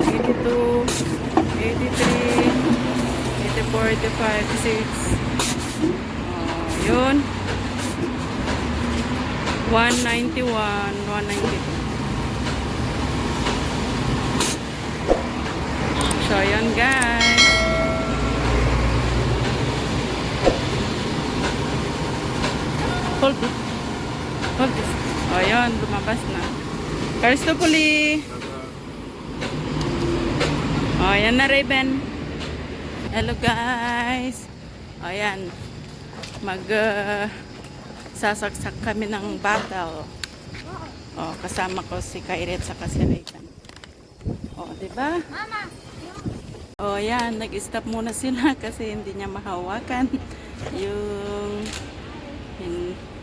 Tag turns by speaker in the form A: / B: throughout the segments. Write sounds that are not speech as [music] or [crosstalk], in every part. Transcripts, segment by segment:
A: 82, 83, 84, 85, 6. Oh, yun. 191, 192. So, yun guys. Hold it. Hold this. O, yun. Lumabas na. Karistopoli. O, yan na, Raven. Hello, guys. O, yan. Mag, uh, sasaksak kami ng battle. O, kasama ko si Kairet sa si Raven. O, di ba?
B: Mama!
A: O, yan. Nag-stop muna sila [laughs] kasi hindi niya mahawakan yung... yung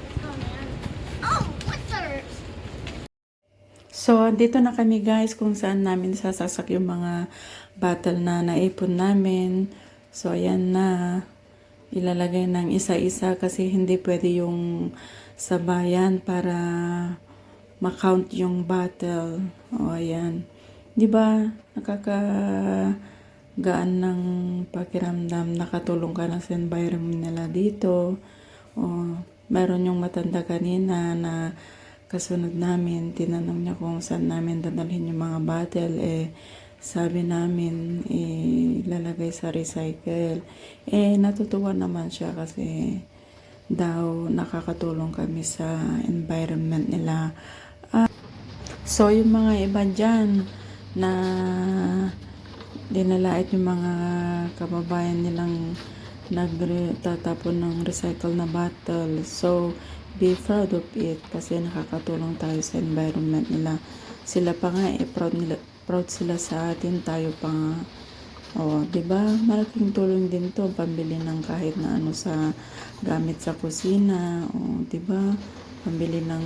A: So, dito na kami guys kung saan namin sasasak yung mga battle na naipon namin. So, ayan na. Ilalagay ng isa-isa kasi hindi pwede yung sabayan para makount yung battle. O, ayan. Di ba nakakagaan ng pakiramdam, nakatulong ka na sa environment nila dito. O, meron yung matanda kanina na kasunod namin, tinanong niya kung saan namin dadalhin yung mga bottle, eh, sabi namin, eh, lalagay sa recycle. Eh, natutuwa naman siya kasi daw nakakatulong kami sa environment nila. Ah, so, yung mga iba dyan na dinalait yung mga kababayan nilang nagtatapon ng recycle na bottle. So, be proud of it kasi nakakatulong tayo sa environment nila. Sila pa nga eh, proud, nila, proud sila sa atin, tayo pa nga. O, di ba? Malaking tulong din to pambili ng kahit na ano sa gamit sa kusina. O, di ba? Pambili ng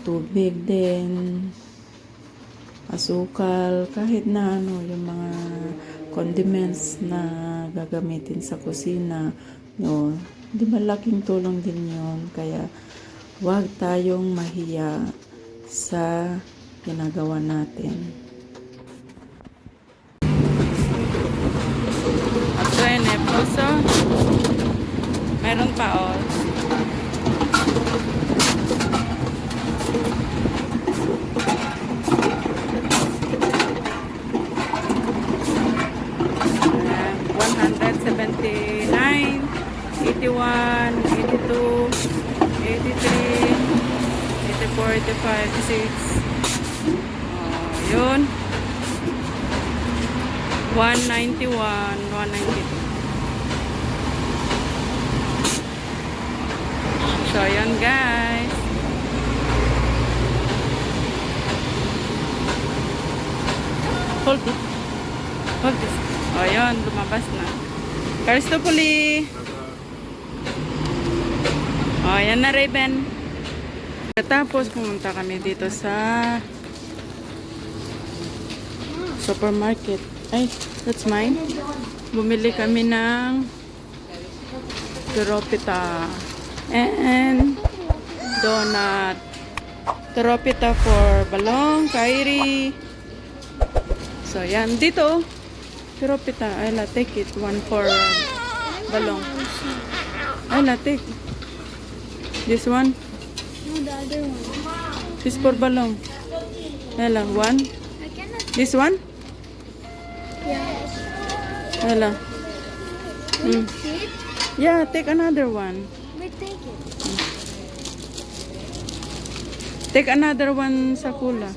A: tubig din, asukal, kahit na ano, yung mga condiments na gagamitin sa kusina. No, di ba laking tulong din yon Kaya huwag tayong mahiya sa ginagawa natin. Meron pa oh. Ayan, 179, 81, 82, 83, 84, 85, 6. Oh, yun. 191, 192. So, yun guys. Hold it. Hold this. O, yun. Lumabas na. Karistopoli. O, yan na, Raven. Tapos, pumunta kami dito sa supermarket. Ay, that's mine. Bumili kami ng teropita and donut. Teropita for balong, kairi. So, yan. Dito, teropita. Ayla, take it. One for balong. Ayla, take. This one.
B: No, the other one.
A: This for balong. Ayla, one.
B: I cannot.
A: This one.
B: Yes.
A: Ayla. Mm. Yeah, take another one.
B: We take it.
A: Take another one sa kula.